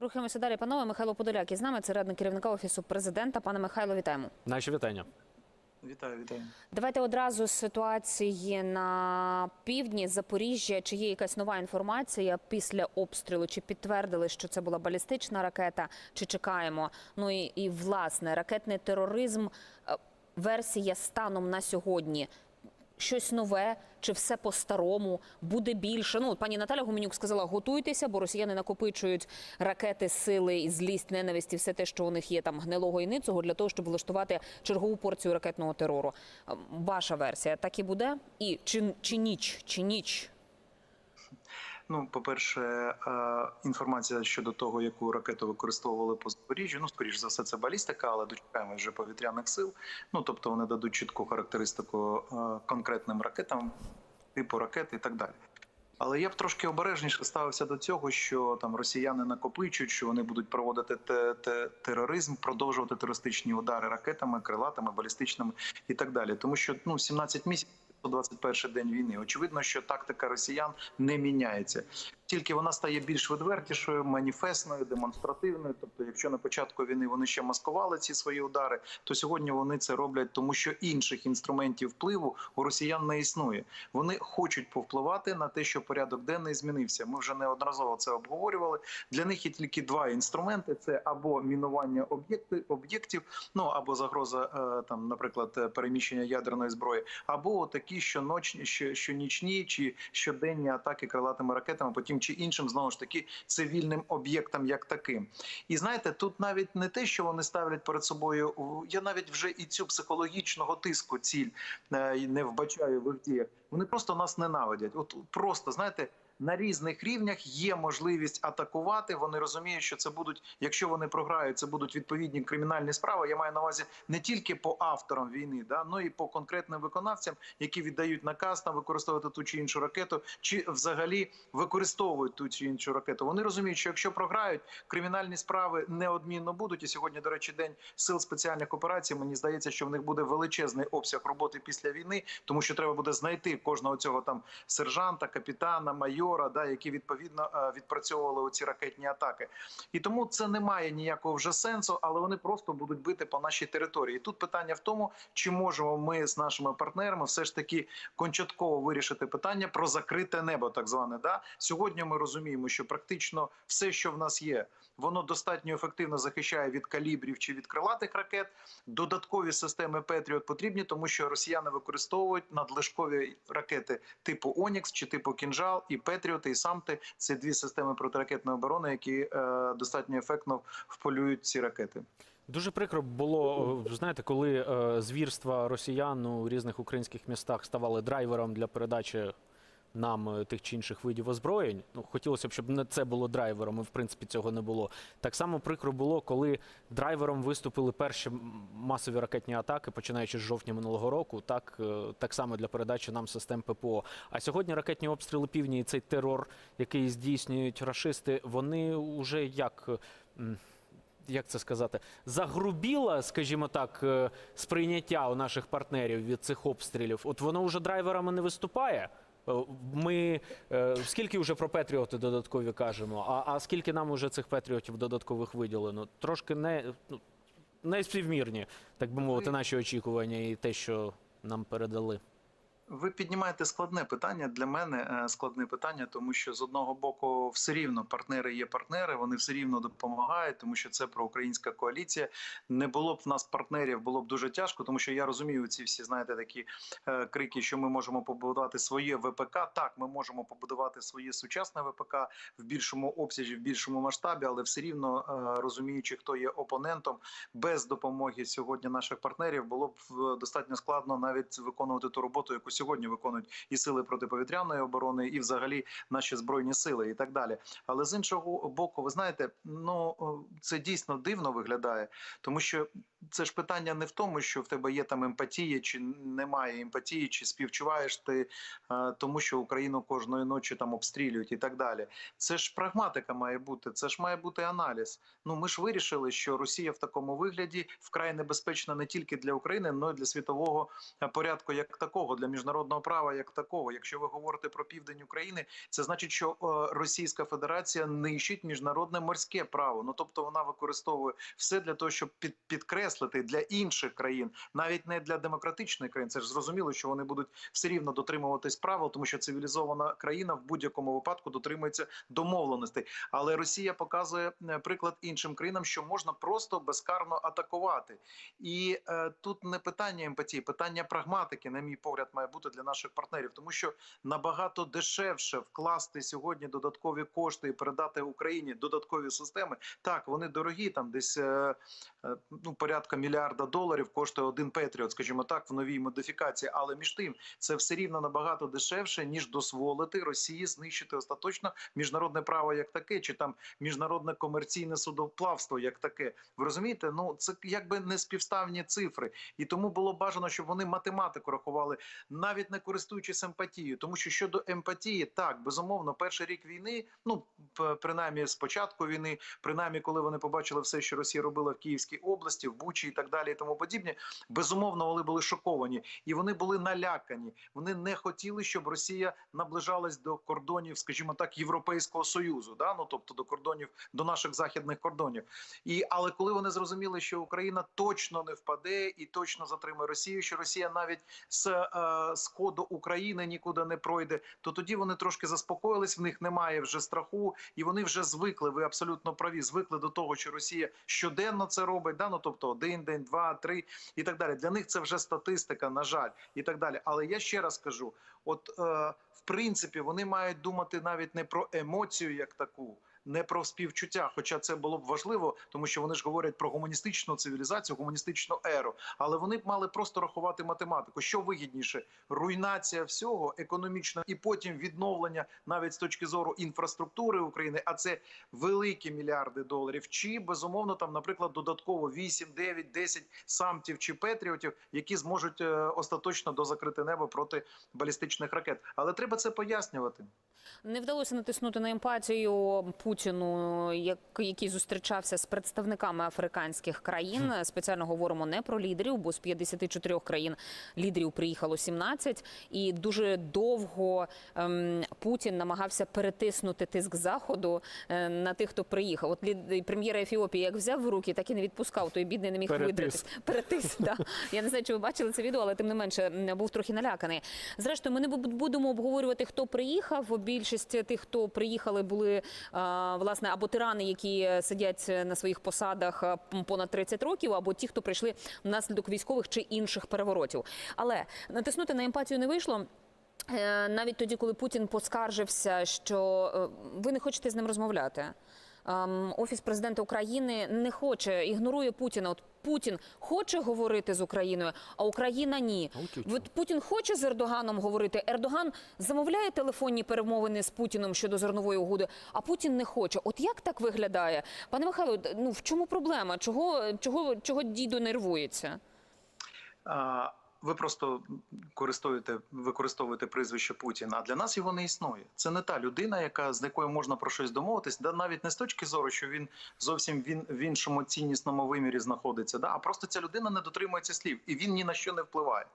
Рухаємося далі, панове. Михайло Подоляк із нами, це радник керівника офісу президента. Пане Михайло, вітаємо. Наші вітання. Вітаю, вітаю. Давайте одразу з ситуації на півдні Запоріжжя. Чи є якась нова інформація після обстрілу? Чи підтвердили, що це була балістична ракета? Чи чекаємо? Ну і, і власне ракетний тероризм. е, Версія станом на сьогодні. Щось нове, чи все по-старому буде більше? Ну, пані Наталя Гуменюк сказала, готуйтеся, бо росіяни накопичують ракети, сили, і злість, ненависті, все те, що у них є там гнилого і ницого, для того, щоб влаштувати чергову порцію ракетного терору. Ем, Ваша версія так і буде? І чи, чи ніч, чи ніч? Ну, по-перше, е, інформація щодо того, яку ракету використовували по Запоріжжю. Ну, скоріш за все, це балістика, але дочекаємо вже повітряних сил. Ну тобто вони дадуть чітку характеристику е, конкретним ракетам, типу ракет і так далі. Але я б трошки обережніше ставився до цього, що там росіяни накопичують, що вони будуть проводити те, те, тероризм, продовжувати терористичні удари ракетами, крилатими, балістичними і так далі. Тому що ну 17 місяців. 121 день війни. Очевидно, що тактика росіян не міняється. Тільки вона стає більш відвертішою, маніфестною, демонстративною. Тобто, якщо на початку війни вони ще маскували ці свої удари, то сьогодні вони це роблять, тому що інших інструментів впливу у росіян не існує. Вони хочуть повпливати на те, що порядок денний змінився. Ми вже неодноразово це обговорювали. Для них є тільки два інструменти: це або мінування об'єктів, ну або загроза е, там, наприклад, переміщення ядерної зброї, або такі, що ноч, що, щонічні чи щоденні атаки крилатими ракетами, потім чи іншим знову ж таки цивільним об'єктам, як таким. І знаєте, тут навіть не те, що вони ставлять перед собою. Я навіть вже і цю психологічного тиску ціль е, не вбачаю в діях. Вони просто нас ненавидять. От просто знаєте. На різних рівнях є можливість атакувати. Вони розуміють, що це будуть, якщо вони програють, це будуть відповідні кримінальні справи. Я маю на увазі не тільки по авторам війни, да но і по конкретним виконавцям, які віддають наказ там використовувати ту чи іншу ракету, чи взагалі використовують ту чи іншу ракету. Вони розуміють, що якщо програють, кримінальні справи неодмінно будуть. І сьогодні, до речі, день сил спеціальних операцій. Мені здається, що в них буде величезний обсяг роботи після війни, тому що треба буде знайти кожного цього там сержанта, капітана, майора, да, які відповідно е, відпрацьовували оці ракетні атаки. І тому це не має ніякого вже сенсу, але вони просто будуть бити по нашій території. І тут питання в тому, чи можемо ми з нашими партнерами все ж таки кончатково вирішити питання про закрите небо, так зване. Да? Сьогодні ми розуміємо, що практично все, що в нас є, воно достатньо ефективно захищає від калібрів чи від крилатих ракет. Додаткові системи Петріот потрібні, тому що росіяни використовують надлишкові ракети типу Онікс чи типу Кінжал і Петріоти, і Самти. Це дві системи протиракетної оборони, які е, достатньо ефектно вполюють ці ракети. Дуже прикро було, е, знаєте, коли е, звірства росіян у різних українських містах ставали драйвером для передачі нам е, тих чи інших видів озброєнь. Ну, хотілося б, щоб не це було драйвером, і в принципі цього не було. Так само прикро було, коли драйвером виступили перші масові ракетні атаки, починаючи з жовтня минулого року, так, е, так само для передачі нам систем ППО. А сьогодні ракетні обстріли півдні і цей терор, який здійснюють рашисти, вони вже як. е, як це сказати, загрубіло, скажімо так, сприйняття у наших партнерів від цих обстрілів. От воно вже драйверами не виступає. Е, Ми е, скільки вже про Петріоти додаткові кажемо, а, а скільки нам уже цих Петріотів додаткових виділено? Трошки не, ну, не співмірні, так би мовити, наші очікування і те, що нам передали. Ви піднімаєте складне питання для мене е, складне питання, тому що з одного боку все рівно партнери є партнери, вони все рівно допомагають, тому що це проукраїнська коаліція. Не було б в нас партнерів, було б дуже тяжко, тому що я розумію ці всі знаєте такі е, крики, що ми можемо побудувати своє ВПК. Так, ми можемо побудувати своє сучасне ВПК в більшому обсязі, в більшому масштабі, але все рівно е, розуміючи, хто є опонентом, без допомоги сьогодні наших партнерів було б е, достатньо складно навіть виконувати ту роботу, яку сьогодні виконують і сили протиповітряної оборони, і взагалі наші збройні сили, і так далі. Але з іншого боку, ви знаєте, ну це дійсно дивно виглядає, тому що це ж питання не в тому, що в тебе є там емпатія, чи немає емпатії, чи співчуваєш ти е, тому, що Україну кожної ночі там обстрілюють і так далі. Це ж прагматика має бути, це ж має бути аналіз. Ну ми ж вирішили, що Росія в такому вигляді вкрай небезпечна не тільки для України, але й для світового е, порядку як такого, для міжнародного права як такого. Якщо ви говорите про південь України, це значить, що е, Російська Федерація нищить міжнародне морське право. Ну тобто вона використовує все для того, щоб під, підкреслити для інших країн, навіть не для демократичних країн. Це ж зрозуміло, що вони будуть все рівно дотримуватись правил, тому що цивілізована країна в будь-якому випадку дотримується домовленостей. Але Росія показує е, приклад іншим країнам, що можна просто безкарно атакувати. І е, тут не питання емпатії, питання прагматики, на мій погляд, має бути для наших партнерів, тому що набагато дешевше вкласти сьогодні додаткові кошти і передати Україні додаткові системи. Так, вони дорогі, там десь е, е, ну порядка мільярда доларів коштує один Петріот, скажімо так, в новій модифікації. Але між тим це все рівно набагато дешевше ніж дозволити Росії знищити остаточно міжнародне право як таке, чи там міжнародне комерційне судоплавство як таке. Ви розумієте? Ну це якби не співставні цифри, і тому було бажано, щоб вони математику рахували, навіть не користуючись емпатією. Тому що щодо емпатії, так безумовно, перший рік війни, ну принаймні з початку війни, принаймні, коли вони побачили все, що Росія робила в Київській області, в Бучі і так далі, і тому подібне, безумовно, вони були шоковані і вони були налякані. Вони не хотіли, щоб Росія наближалась до кордонів, скажімо так, Європейського союзу, да ну тобто до кордонів до наших західних кордонів. І але коли вони зрозуміли, що Україна точно не впаде і точно затримає Росію, що Росія навіть з е, сходу України нікуди не пройде, то тоді вони трошки заспокоїлись. В них немає вже страху, і вони вже звикли. Ви абсолютно праві. Звикли до того, що Росія щоденно це робить. Да? Ну тобто один день, два, три і так далі. Для них це вже статистика, на жаль, і так далі. Але я ще раз кажу: от е, в принципі, вони мають думати навіть не про емоцію як таку. Не про співчуття, хоча це було б важливо, тому що вони ж говорять про гуманістичну цивілізацію, гуманістичну еру. Але вони б мали просто рахувати математику. Що вигідніше? Руйнація всього економічно і потім відновлення навіть з точки зору інфраструктури України, а це великі мільярди доларів. Чи безумовно там, наприклад, додатково 8, 9, 10 самтів чи петріотів, які зможуть е, остаточно дозакрити небо проти балістичних ракет. Але треба це пояснювати. Не вдалося натиснути на емпатію Путіну, як- який зустрічався з представниками африканських країн. Спеціально говоримо не про лідерів, бо з 54 країн лідерів приїхало 17. І дуже довго ем, Путін намагався перетиснути тиск заходу е, на тих, хто приїхав. От лід- прем'єр Ефіопії як взяв в руки, так і не відпускав. Той бідний не міг видратись. Перетис, да. Я не знаю, чи ви бачили це відео, але тим не менше був трохи наляканий. Зрештою, ми не бу- будемо обговорювати, хто приїхав. Більшість тих, хто приїхали, були власне або тирани, які сидять на своїх посадах понад 30 років, або ті, хто прийшли внаслідок військових чи інших переворотів. Але натиснути на емпатію не вийшло. Е, Навіть тоді, коли Путін поскаржився, що е, ви не хочете з ним розмовляти. Офіс президента України не хоче, ігнорує Путіна. От Путін хоче говорити з Україною, а Україна ні. Путін хоче з Ердоганом говорити. Ердоган замовляє телефонні перемовини з Путіним щодо зернової угоди, а Путін не хоче. От як так виглядає, пане Михайло? Ну в чому проблема? Чого чого чого дідо нервується? А, Ви просто користуєте, використовуєте прізвище Путіна. А для нас його не існує. Це не та людина, яка з якою можна про щось домовитись, да навіть не з точки зору, що він зовсім він в іншому ціннісному вимірі знаходиться. Да, а просто ця людина не дотримується слів, і він ні на що не впливає.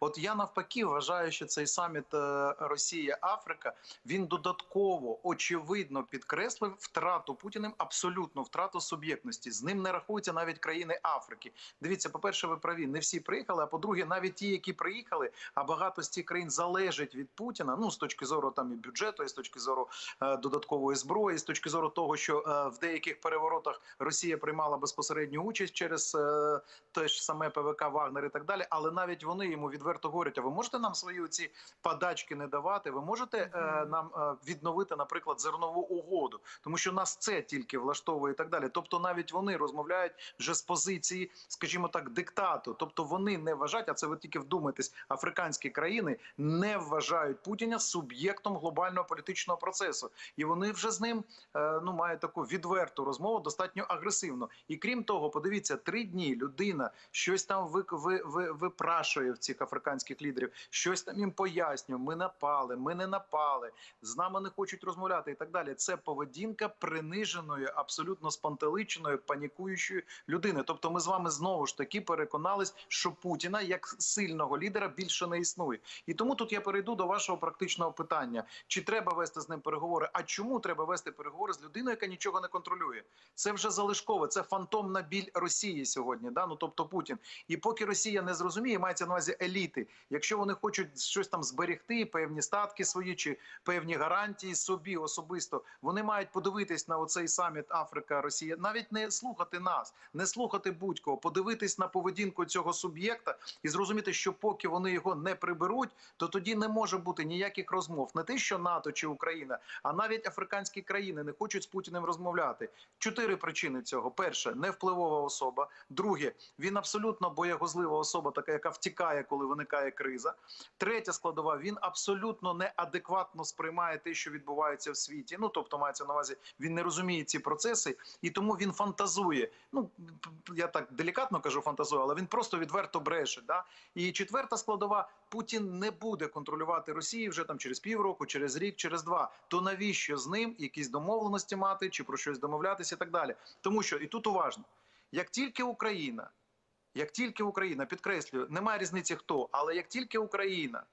От я навпаки вважаю, що цей саміт е, Росія Африка він додатково очевидно підкреслив втрату Путіним абсолютну втрату суб'єктності. З ним не рахуються навіть країни Африки. Дивіться, по перше, ви праві, не всі приїхали. А по-друге, навіть ті, які приїхали, а багато з цих країн залежить від Путіна. Ну з точки зору там і бюджету, і з точки зору е, додаткової зброї, з точки зору того, що е, в деяких переворотах Росія приймала безпосередню участь через е, те ж саме ПВК Вагнер і так далі. Але навіть вони йому відверто говорять: а ви можете нам свої ці подачки не давати? Ви можете е, нам е, відновити, наприклад, зернову угоду, тому що нас це тільки влаштовує і так далі. Тобто, навіть вони розмовляють вже з позиції, скажімо так, диктату. Тобто вони не вважають, а це ви тільки вдумайтесь, африканські країни не вважають Путіна суб'єктом глобального політичного процесу, і вони вже з ним е, ну мають таку відверту розмову, достатньо агресивно. І крім того, подивіться, три дні людина щось там ви, ви, ви, випрашує в цих африканських лідерів, щось там їм пояснює. Ми напали, ми не напали, з нами не хочуть розмовляти і так далі. Це поведінка приниженої, абсолютно спантеличеної, панікуючої людини. Тобто, ми з вами знову ж таки переконались, що Путіна як сильного лідера більше не існує. І тому тут я перейду до вашого практичного питання: чи треба вести з ним переговори? А чому треба вести переговори з людиною, яка нічого не контролює? Це вже залишкове, це фантомна біль Росії сьогодні. Да? Ну тобто Путін. І поки Росія не зрозуміє, мається на увазі еліти. Якщо вони хочуть щось там зберегти, певні статки свої чи певні гарантії собі особисто, вони мають подивитись на оцей саміт Африка Росія, навіть не слухати нас, не слухати будь-кого, подивитись на поведінку цього суб'єкта і зрозуміти, що поки вони його не приберуть, то тоді не може бути ніяких розмов. Не те, що НАТО чи Україна, а навіть африканські країни не хочуть з Путіним розмовляти. Чотири причини цього: перше невпливова особа. Друге, він абсолютно боягозлива особа, така яка втікає, коли виникає криза. Третя складова він абсолютно неадекватно сприймає те, що відбувається в світі. Ну тобто мається на увазі, він не розуміє ці процеси, і тому він фантазує. Ну я так делікатно кажу, фантазує, але він просто відверто бреше. Да? І четверта складова: Путін не буде контролювати Росію вже там через півроку, через рік, через два. То навіщо з ним якісь домовленості мати чи про щось домовлятися і так далі? Тому що і тут уважно, як тільки Україна. Як тільки Україна підкреслюю, немає різниці хто, але як тільки Україна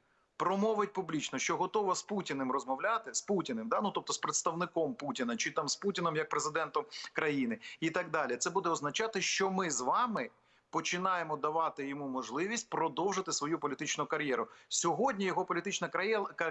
промовить публічно, що готова з Путіним розмовляти з Путіним, да ну тобто з представником Путіна, чи там з Путіном як президентом країни, і так далі, це буде означати, що ми з вами. Починаємо давати йому можливість продовжити свою політичну кар'єру. Сьогодні його політична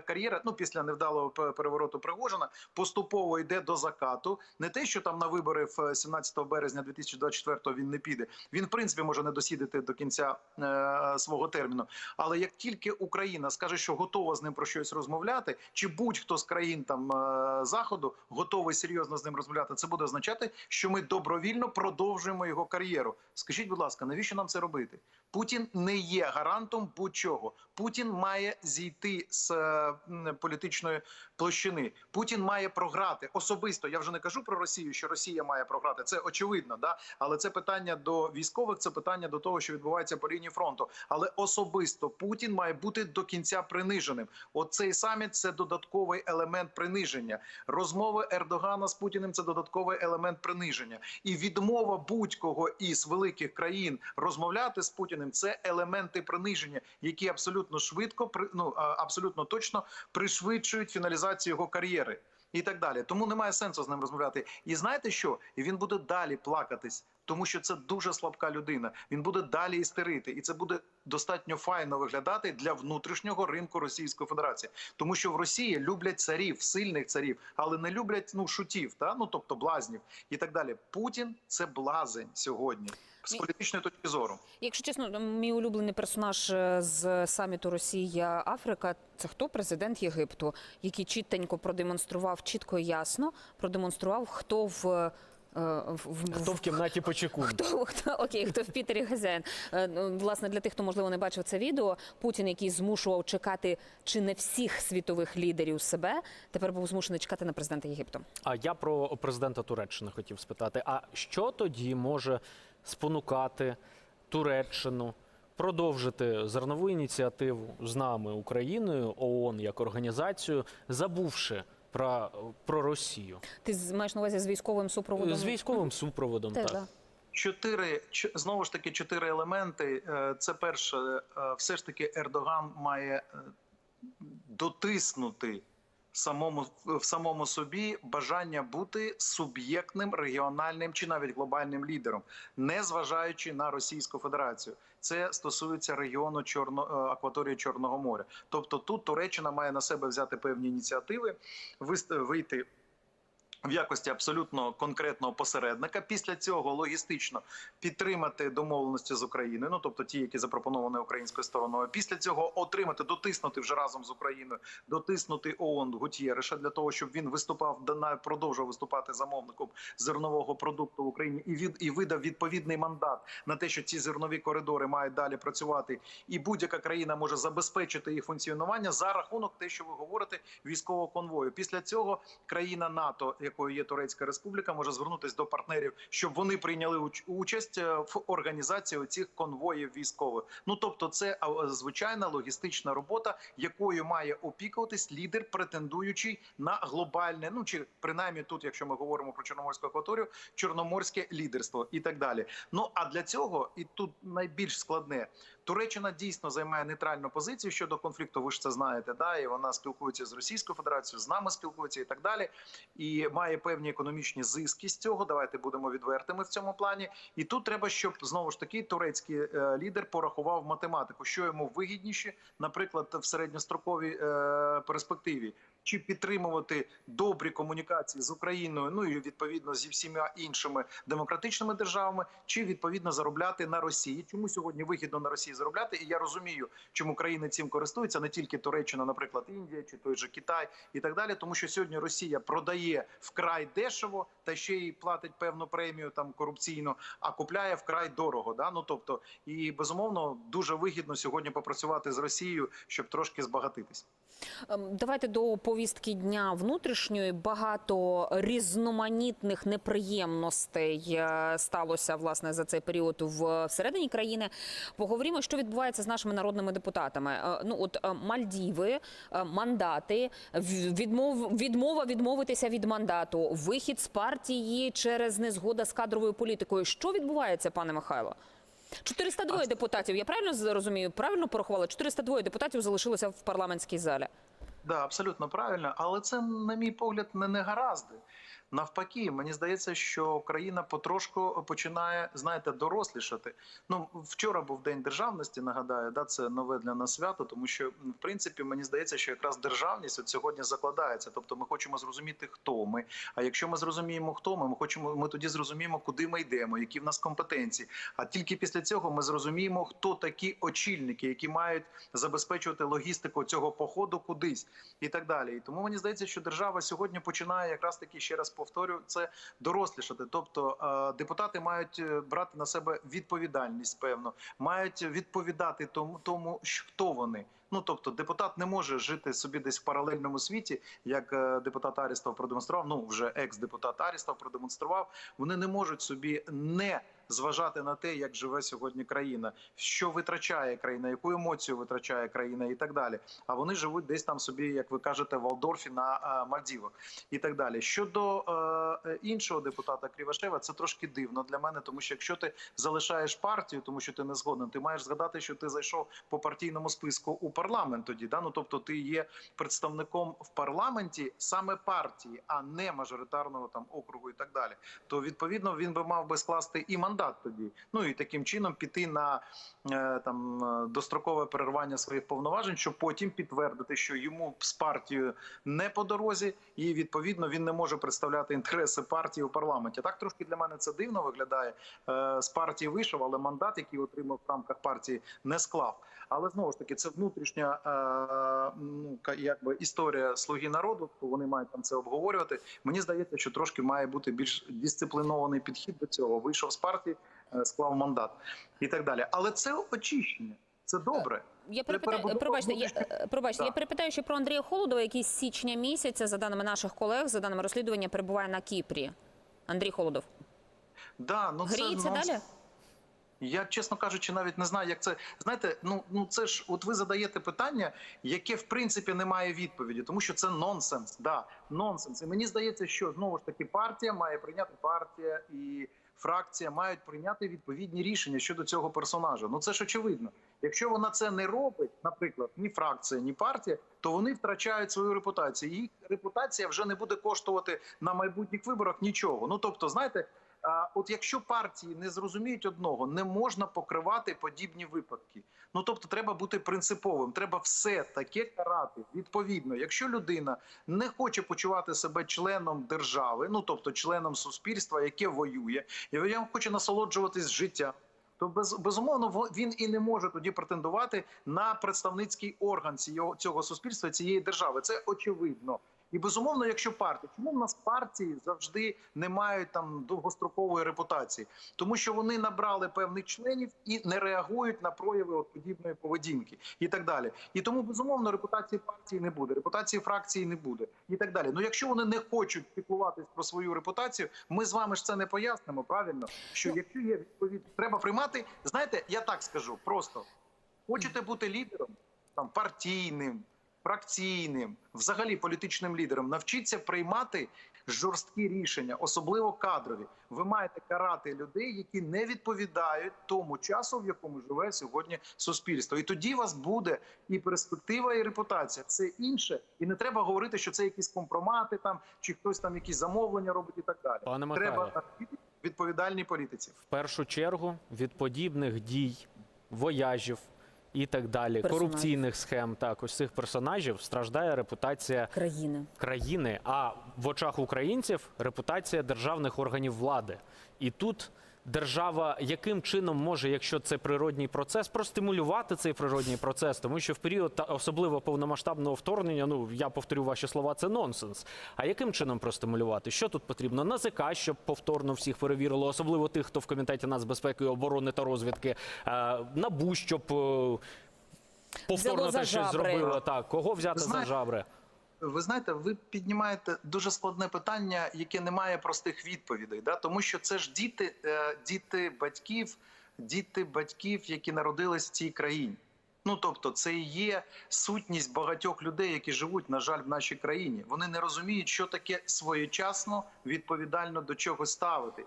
кар'єра, ну після невдалого перевороту Пригожина, поступово йде до закату. Не те, що там на вибори в 17 березня 2024 він не піде. Він в принципі може не досідати до кінця е, свого терміну. Але як тільки Україна скаже, що готова з ним про щось розмовляти, чи будь-хто з країн там е, заходу готовий серйозно з ним розмовляти, це буде означати, що ми добровільно продовжуємо його кар'єру. Скажіть, будь ласка, навіщо нам це робити? Путін не є гарантом будь-чого. Путін має зійти з е, політичної площини. Путін має програти особисто. Я вже не кажу про Росію, що Росія має програти. Це очевидно, да але це питання до військових, це питання до того, що відбувається по лінії фронту. Але особисто Путін має бути до кінця приниженим. Оцей саміт це додатковий елемент приниження. Розмови Ердогана з Путіним це додатковий елемент приниження. І відмова будь-кого із великих країн розмовляти з Путіним це елементи приниження, які абсолютно швидко ну, абсолютно точно пришвидшують фіналізацію його кар'єри. І так далі, тому немає сенсу з ним розмовляти. І знаєте що? Він буде далі плакатись, тому що це дуже слабка людина. Він буде далі істерити, і це буде достатньо файно виглядати для внутрішнього ринку Російської Федерації, тому що в Росії люблять царів, сильних царів, але не люблять ну шутів, та ну тобто блазнів і так далі. Путін це блазень сьогодні з політичної точки зору. Якщо чесно, мій улюблений персонаж е, з саміту Росія Африка це хто президент Єгипту, який чітенько продемонстрував чітко і ясно, продемонстрував, хто в. Е, в- Хто в кімнаті почекун? Хто, хто окей, хто в Пітері хазяїн? Е, ну, Власне, для тих, хто можливо не бачив це відео, Путін, який змушував чекати чи не всіх світових лідерів себе, тепер був змушений чекати на президента Єгипту. А я про президента Туреччини хотів спитати: а що тоді може спонукати Туреччину продовжити зернову ініціативу з нами, Україною, ООН як організацію, забувши про, про Росію Ти з- маєш на увазі з військовим супроводом? з військовим супроводом? Теж, так. да. Чотири ч- знову ж таки чотири елементи. Е, Це перше, е, все ж таки Ердоган має е, дотиснути самому в самому собі бажання бути суб'єктним регіональним чи навіть глобальним лідером, не зважаючи на Російську Федерацію. Це стосується регіону Чорно е, акваторії Чорного моря. Тобто тут Туреччина має на себе взяти певні ініціативи, вийти в якості абсолютно конкретного посередника. Після цього логістично підтримати домовленості з Україною, ну тобто ті, які запропоновані українською стороною. Після цього отримати, дотиснути вже разом з Україною, дотиснути ООН Гутєреша для того, щоб він виступав продовжував виступати замовником зернового продукту в Україні і від і видав відповідний мандат на те, що ці зернові коридори мають далі працювати, і будь-яка країна може забезпечити їх функціонування за рахунок те, що ви говорите, військового конвою. Після цього країна НАТО, якою є Турецька Республіка, може звернутися до партнерів, щоб вони прийняли участь е, в організації цих конвоїв військових. Ну тобто, це звичайна логістична робота, якою має опікуватись лідер, претендуючий на глобальне, ну чи принаймні тут, якщо ми говоримо про Чорноморську акваторію, чорноморське лідерство і так далі. Ну а для цього і тут найбільш складне. Туреччина дійсно займає нейтральну позицію щодо конфлікту. Ви ж це знаєте, да, і вона спілкується з Російською Федерацією, з нами спілкується і так далі. І має певні економічні зиски з цього. Давайте будемо відвертими в цьому плані. І тут треба, щоб знову ж таки турецький е, лідер порахував математику, що йому вигідніше, наприклад, в середньостроковій е, перспективі. Чи підтримувати добрі комунікації з Україною, ну і відповідно зі всіма іншими демократичними державами, чи відповідно заробляти на Росії? Чому сьогодні вигідно на Росії заробляти? І я розумію, чому країни цим користуються, не тільки Туреччина, наприклад, Індія чи той же Китай і так далі. Тому що сьогодні Росія продає вкрай дешево та ще й платить певну премію там корупційну, а купляє вкрай дорого. Да? Ну тобто, і безумовно дуже вигідно сьогодні попрацювати з Росією, щоб трошки збагатитись. Ем, Давайте до повістки дня внутрішньої. Багато різноманітних неприємностей е, сталося власне за цей період в всередині країни. Поговоримо, що відбувається з нашими народними депутатами. Е, Ну от е, Мальдіви, мандати, відмов відмова відмовитися від мандату, вихід з партії через незгода з кадровою політикою. Що відбувається, пане Михайло? 402 депутатів. Я правильно зрозумію, розумію? Правильно порахувала? 402 депутатів залишилося в парламентській залі. Да, абсолютно правильно, але це, на мій погляд, не негаразди. Навпаки, мені здається, що країна потрошку починає, знаєте, дорослішати. Ну вчора був день державності. Нагадаю, да, це нове для нас свято, тому що в принципі мені здається, що якраз державність от сьогодні закладається. Тобто, ми хочемо зрозуміти, хто ми. А якщо ми зрозуміємо, хто ми, ми хочемо, ми тоді зрозуміємо, куди ми йдемо, які в нас компетенції. А тільки після цього ми зрозуміємо, хто такі очільники, які мають забезпечувати логістику цього походу кудись і так далі. І тому мені здається, що держава сьогодні починає якраз таки ще раз повторю це дорослішати. Тобто е, депутати мають е, брати на себе відповідальність, певно, мають відповідати тому, тому хто вони. Ну тобто, депутат не може жити собі десь в паралельному світі, як е, депутат Арістов продемонстрував. Ну вже екс-депутат Арістов продемонстрував. Вони не можуть собі не зважати на те, як живе сьогодні країна, що витрачає країна, яку емоцію витрачає країна, і так далі. А вони живуть десь там собі, як ви кажете, в Валдорфі на е, Мальдівах і так далі. Щодо е, іншого депутата Крівашева, це трошки дивно для мене, тому що якщо ти залишаєш партію, тому що ти не згоден, ти маєш згадати, що ти зайшов по партійному списку у парламент тоді. Да? Ну тобто ти є представником в парламенті саме партії, а не мажоритарного там округу і так далі. То відповідно він би мав би скласти і мандат тоді. Ну і таким чином піти на е, там е, дострокове перервання своїх повноважень, щоб потім підтвердити, що йому з партією не по дорозі, і відповідно він не може представляти інтереси партії у парламенті. Так трошки для мене це дивно виглядає. Е, З партії вийшов, але мандат, який отримав в рамках партії, не склав. Але знову ж таки, це внутрішня е, ну якби історія слуги народу. То вони мають там це обговорювати. Мені здається, що трошки має бути більш дисциплінований підхід до цього. Вийшов з партії, е, склав мандат і так далі. Але це очищення. Це добре. Я Це перепитаю, пробачте, я, е, пробачте, я перепитаю ще про Андрія Холодова, який з січня місяця, за даними наших колег, за даними розслідування, перебуває на Кіпрі. Андрій Холодов. Да, ну це Гріється нонс- далі? Я, чесно кажучи, навіть не знаю, як це. Знаєте, ну ну це ж от ви задаєте питання, яке в принципі не має відповіді, тому що це нонсенс. Да, нонсенс. І мені здається, що знову ж таки партія має прийняти партія і фракція мають прийняти відповідні рішення щодо цього персонажа. Ну це ж очевидно. Якщо вона це не робить, наприклад, ні фракція, ні партія, то вони втрачають свою репутацію. Їх репутація вже не буде коштувати на майбутніх виборах нічого. Ну тобто, знаєте. А, от якщо партії не зрозуміють одного, не можна покривати подібні випадки. Ну тобто, треба бути принциповим. Треба все таке карати. Відповідно, якщо людина не хоче почувати себе членом держави, ну тобто членом суспільства, яке воює, і хоче насолоджуватись життям. То без, безумовно він і не може тоді претендувати на представницький орган цього, цього суспільства, цієї держави. Це очевидно. І безумовно, якщо партії, чому в нас партії завжди не мають там довгострокової репутації? Тому що вони набрали певних членів і не реагують на прояви от подібної поведінки, і так далі. І тому безумовно репутації партії не буде, репутації фракції не буде, і так далі. Ну якщо вони не хочуть піклуватись про свою репутацію, ми з вами ж це не пояснимо. Правильно, що якщо є відповідь, треба приймати. Знаєте, я так скажу просто: хочете бути лідером там партійним, фракційним, взагалі політичним лідером, навчіться приймати жорсткі рішення, особливо кадрові. Ви маєте карати людей, які не відповідають тому часу, в якому живе сьогодні суспільство. І тоді у вас буде і перспектива, і репутація. Все інше, і не треба говорити, що це якісь компромати там чи хтось там якісь замовлення робить і так далі. Пане треба навчити відповідальній політиці. В першу чергу від подібних дій, вояжів і так далі, Персонажів. корупційних схем, так, ось цих персонажів страждає репутація країни. країни, а в очах українців репутація державних органів влади. І тут держава яким чином може, якщо це природній процес, простимулювати цей природній процес, тому що в період особливо повномасштабного вторгнення, ну я повторю ваші слова, це нонсенс. А яким чином простимулювати? Що тут потрібно? НАЗК, щоб повторно всіх перевірило, особливо тих, хто в комітеті нацбезпеки, оборони та розвідки, е, набу, щоб. е, Повторно те щось жабри. зробило. Так, кого взяти за Знаєте, жабри? Ви знаєте, ви піднімаєте дуже складне питання, яке не має простих відповідей. Да? Тому що це ж діти, е, діти батьків, діти батьків, які народились в цій країні. Ну тобто, це і є сутність багатьох людей, які живуть, на жаль, в нашій країні. Вони не розуміють, що таке своєчасно відповідально до чогось ставити.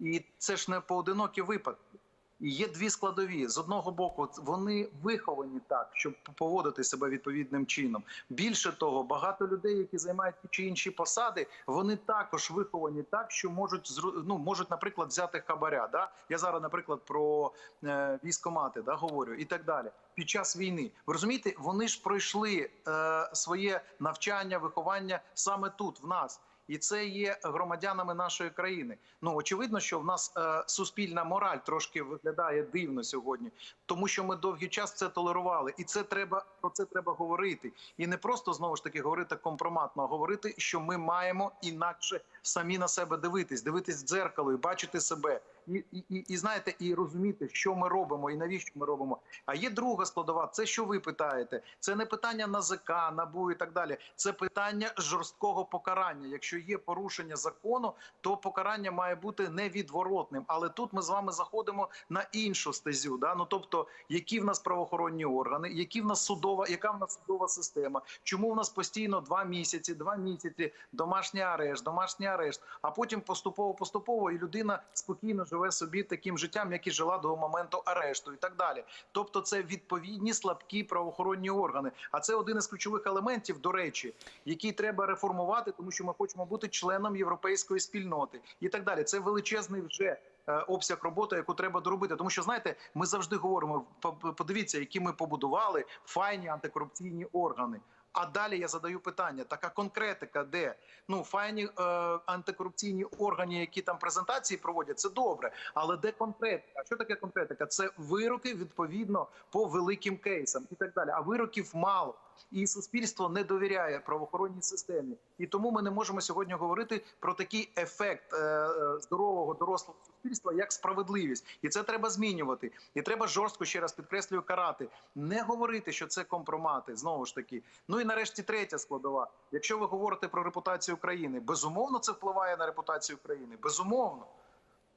І це ж не поодинокі випадки. Є дві складові. З одного боку, вони виховані так, щоб поводити себе відповідним чином. Більше того, багато людей, які займають ті чи інші посади, вони також виховані так, що можуть ну, можуть, наприклад, взяти хабаря. Да? Я зараз, наприклад, про е, військомати да, говорю і так далі. Під час війни ви розумієте, вони ж пройшли е, своє навчання, виховання саме тут, в нас. І це є громадянами нашої країни. Ну очевидно, що в нас е, суспільна мораль трошки виглядає дивно сьогодні, тому що ми довгий час це толерували, і це треба про це треба говорити. І не просто знову ж таки говорити компроматно, а говорити, що ми маємо інакше самі на себе дивитись, дивитись в дзеркало і бачити себе. І, і, і, і знаєте, і розуміти, що ми робимо і навіщо ми робимо. А є друга складова. Це що ви питаєте? Це не питання НАЗК, НАБУ і так далі. Це питання жорсткого покарання. Якщо є порушення закону, то покарання має бути невідворотним. Але тут ми з вами заходимо на іншу стезю. Да? Ну тобто, які в нас правоохоронні органи, які в нас судова, яка в нас судова система? Чому в нас постійно два місяці, два місяці домашній арешт, домашній арешт, а потім поступово поступово і людина спокійно живе собі таким життям, як і жила до моменту арешту, і так далі. Тобто, це відповідні слабкі правоохоронні органи. А це один із ключових елементів, до речі, який треба реформувати, тому що ми хочемо бути членом європейської спільноти і так далі. Це величезний вже. е, Обсяг роботи, яку треба доробити, тому що знаєте, ми завжди говоримо: по- по- подивіться, які ми побудували файні антикорупційні органи. А далі я задаю питання: така конкретика, де ну файні е, антикорупційні органи, які там презентації проводять, це добре. Але де конкретика? Що таке конкретика? Це вироки відповідно по великим кейсам і так далі. А вироків мало. І суспільство не довіряє правоохоронній системі, і тому ми не можемо сьогодні говорити про такий ефект е, е, здорового дорослого суспільства, як справедливість, і це треба змінювати. І треба жорстко ще раз підкреслюю карати, не говорити, що це компромати. Знову ж таки. Ну і нарешті третя складова. Якщо ви говорите про репутацію країни, безумовно це впливає на репутацію країни. Безумовно.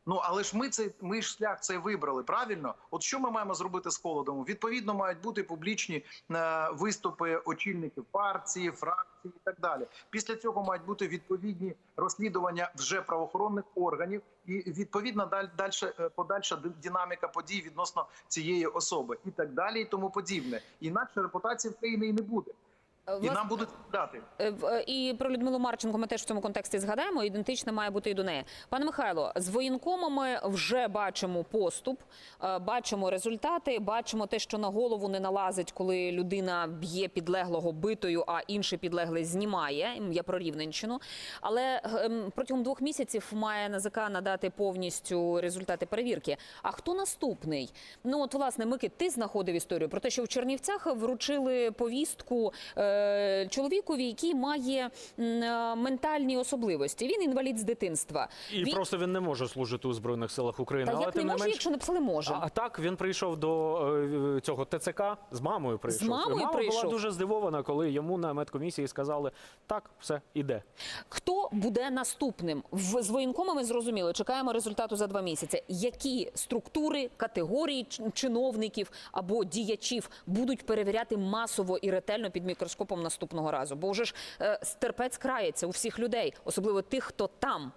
Ну але ж ми цей ми ж шлях цей вибрали правильно. От що ми маємо зробити з холодом? Відповідно, мають бути публічні е, виступи очільників партії, фракції і так далі. Після цього мають бути відповідні розслідування вже правоохоронних органів, і відповідно даль, дальше е, подальша динаміка подій відносно цієї особи, і так далі, і тому подібне. Інакше репутації в країни і не буде. І нам будуть дати. Е, е, І про Людмилу Марченко ми теж в цьому контексті згадаємо. Ідентичне має бути і до неї. Пане Михайло, з воєнкомами вже бачимо поступ, е, бачимо результати, бачимо те, що на голову не налазить, коли людина б'є підлеглого битою, а інший підлеглий знімає. Я про Рівненщину. Але ем, протягом двох місяців має НАЗК надати повністю результати перевірки. А хто наступний? Ну от власне, Микит, ти знаходив історію про те, що в Чернівцях вручили повістку чоловікові, який має е, ментальні особливості. Він інвалід з дитинства. І він... просто він не може служити у збройних силах України. Та але як не може, менш... якщо написали може. А, так він прийшов до е, цього ТЦК з мамою. Прийшов мамою І мама прийшов? була дуже здивована, коли йому на медкомісії сказали: так, все іде. Хто буде наступним? В з воєнкомами зрозуміло. Чекаємо результату за два місяці. Які структури, категорії чиновників або діячів будуть перевіряти масово і ретельно під мікроскопом наступного разу? Бо вже ж е, терпець крається у всіх людей, особливо тих, хто там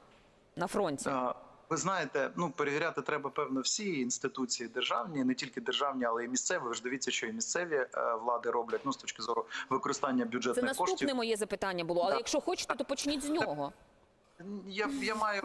на фронті. А, Ви знаєте, ну перевіряти треба певно всі інституції державні, не тільки державні, але й місцеві. Ви ж дивіться, що і місцеві е, влади роблять ну з точки зору використання Це бюджетних наступне коштів. моє запитання було. Але Да. якщо хочете, то почніть з нього. Я, я маю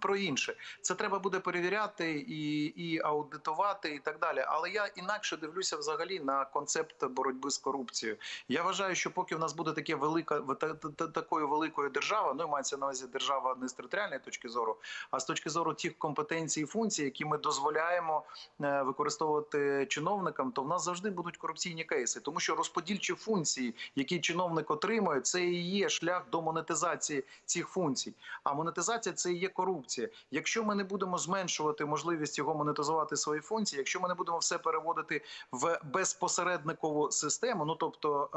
про інше. Це треба буде перевіряти і, і аудитувати, і так далі. Але я інакше дивлюся взагалі на концепт боротьби з корупцією. Я вважаю, що поки в нас буде таке велика та- та- та- такою великою держава, ну мається на увазі держава не з територіальної точки зору, а з точки зору тих компетенцій і функцій, які ми дозволяємо е, використовувати чиновникам, то в нас завжди будуть корупційні кейси, тому що розподільчі функції, які чиновник отримує, це і є шлях до монетизації цих функцій. А монетизація це і є корупція. Якщо ми не будемо зменшувати можливість його монетизувати свої функції, якщо ми не будемо все переводити в безпосередникову систему, ну тобто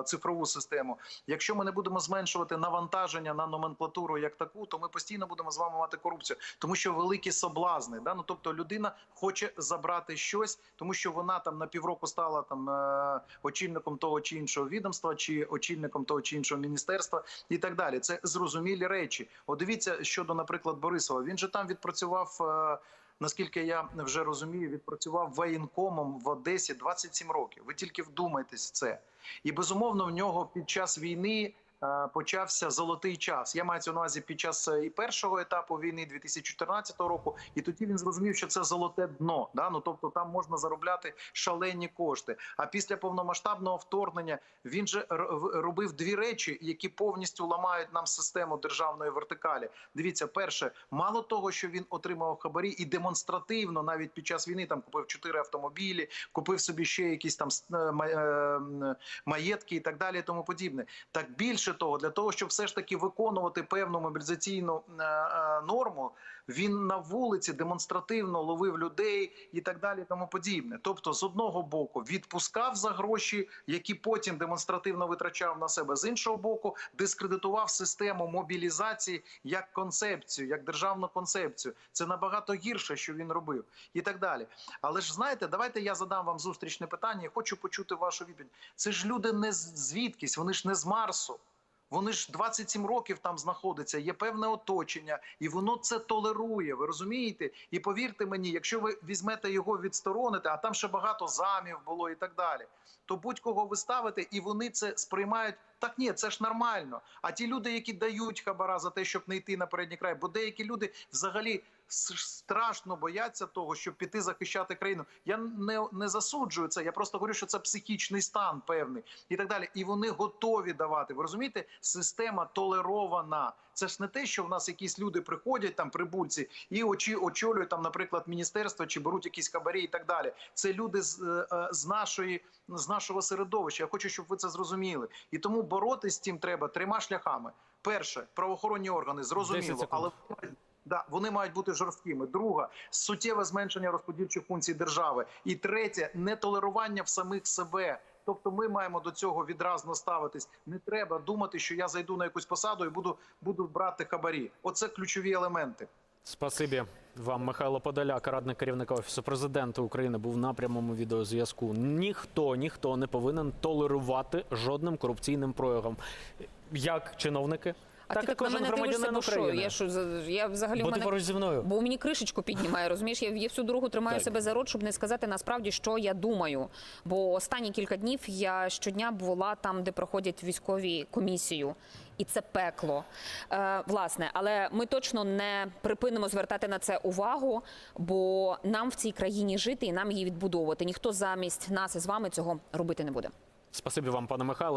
е, цифрову систему, якщо ми не будемо зменшувати навантаження на номенклатуру як таку, то ми постійно будемо з вами мати корупцію, тому що великі соблазни. Да? Ну, тобто людина хоче забрати щось, тому що вона там на півроку стала там е, очільником того чи іншого відомства, чи очільником того чи іншого міністерства, і так далі. Це зрозумілі речі. От дивіться щодо, наприклад, Борисова. Він же там відпрацював. е, Наскільки я вже розумію, відпрацював воєнкомом в Одесі 27 років. Ви тільки вдумайтесь в це. І безумовно в нього під час війни почався золотий час. Я маю на увазі під час е, і першого етапу війни 2014 року. І тоді він зрозумів, що це золоте дно. Да? Ну тобто там можна заробляти шалені кошти. А після повномасштабного вторгнення він же робив дві речі, які повністю ламають нам систему державної вертикалі. Дивіться, перше, мало того, що він отримав хабарі, і демонстративно навіть під час війни там купив чотири автомобілі, купив собі ще якісь там е, е, маєтки і так далі, і тому подібне. Так більше того, для того, щоб все ж таки виконувати певну мобілізаційну е, е, норму, він на вулиці демонстративно ловив людей і так далі, тому подібне. Тобто, з одного боку, відпускав за гроші, які потім демонстративно витрачав на себе. З іншого боку, дискредитував систему мобілізації як концепцію, як державну концепцію. Це набагато гірше, що він робив, і так далі. Але ж знаєте, давайте я задам вам зустрічне питання. і Хочу почути вашу відповідь. Це ж люди не звідкись, вони ж не з Марсу. Вони ж 27 років там знаходяться, є певне оточення, і воно це толерує. Ви розумієте? І повірте мені, якщо ви візьмете його відстороните, а там ще багато замів було і так далі, то будь-кого ви ставите, і вони це сприймають. Так ні, це ж нормально. А ті люди, які дають хабара за те, щоб не йти на передній край, бо деякі люди взагалі страшно бояться того, щоб піти захищати країну. Я не, не засуджую це. Я просто говорю, що це психічний стан певний і так далі. І вони готові давати. Ви розумієте, система толерована. Це ж не те, що в нас якісь люди приходять там прибульці і очі очолюють там, наприклад, міністерство чи беруть якісь хабарі і так далі. Це люди з, е, е, з нашої з нашого середовища. Я хочу, щоб ви це зрозуміли. І тому боротись з цим треба трьома шляхами. Перше, правоохоронні органи зрозуміло, але Да, вони мають бути жорсткими. Друга суттєве зменшення розподільчих функцій держави. І третє нетолерування в самих себе. Тобто, ми маємо до цього відразно ставитись. Не треба думати, що я зайду на якусь посаду і буду, буду брати хабарі. Оце ключові елементи. Спасибі вам, Михайло Подоляк, радник керівника офісу президента України, був на прямому відеозв'язку. Ніхто, ніхто не повинен толерувати жодним корупційним проявам. Як чиновники, А Так ти так на мене дивишся, бо що? Я що я взагалі в Бо ти мене поруч зі мною. Бо мені кришечку піднімає, розумієш? Я, я всю дорогу тримаю Так. себе за рот, щоб не сказати насправді, що я думаю. Бо останні кілька днів я щодня була там, де проходять військові комісію. І це пекло. Е, власне, але ми точно не припинимо звертати на це увагу, бо нам в цій країні жити і нам її відбудовувати. Ніхто замість нас із вами цього робити не буде. Спасибі вам, пане Михайло.